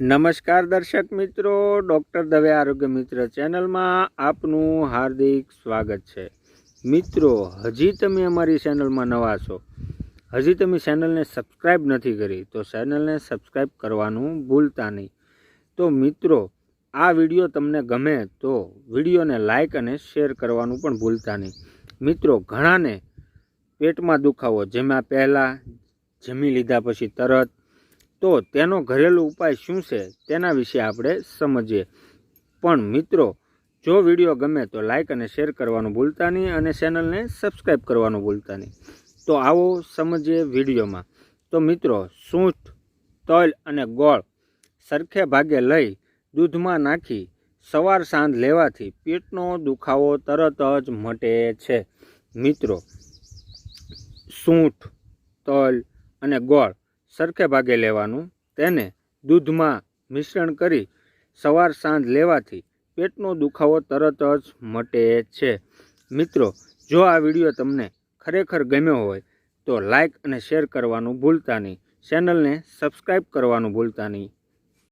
નમસ્કાર દર્શક મિત્રો, ડૉક્ટર દવે આરોગ્ય મિત્ર ચેનલમાં આપનું હાર્દિક સ્વાગત છે. મિત્રો, હજી તમે અમારી ચેનલમાં નવા છો, હજી તમે ચેનલને સબસ્ક્રાઈબ નથી કરી, તો ચેનલને સબસ્ક્રાઈબ કરવાનું ભૂલતા નહીં. તો મિત્રો, આ વીડિયો તમને ગમે તો વિડીયોને લાઇક અને શેર કરવાનું પણ ભૂલતા નહીં. મિત્રો, ઘણાને પેટમાં દુખાવો, જેમાં પહેલાં જમી લીધા પછી તરત તો તેનો ઘરેલું ઉપાય શું છે તેના વિશે આપણે સમજીએ. પણ મિત્રો, જો વીડિયો ગમે તો લાઇક અને શેર કરવાનું ભૂલતા નહીં અને ચેનલને સબસ્ક્રાઈબ કરવાનું ભૂલતા નહીં. તો આવો સમજીએ વિડીયોમાં. તો મિત્રો, સૂંઠ, તલ અને ગોળ સરખે ભાગે લઈ દૂધમાં નાખી સવાર સાંજ લેવાથી પેટનો દુખાવો તરત જ મટે છે. મિત્રો, સૂંઠ, તલ અને ગોળ સરખે ભાગે લેવાનું, તેને દૂધમાં મિશ્રણ કરી સવાર સાંજ લેવાથી પેટનો દુખાવો તરત જ મટે છે. મિત્રો, જો આ વીડિયો તમને ખરેખર ગમ્યો હોય, તો લાઈક અને શેર કરવાનું ભૂલતા નહીં. ચેનલને સબસ્ક્રાઈબ કરવાનું ભૂલતા નહીં.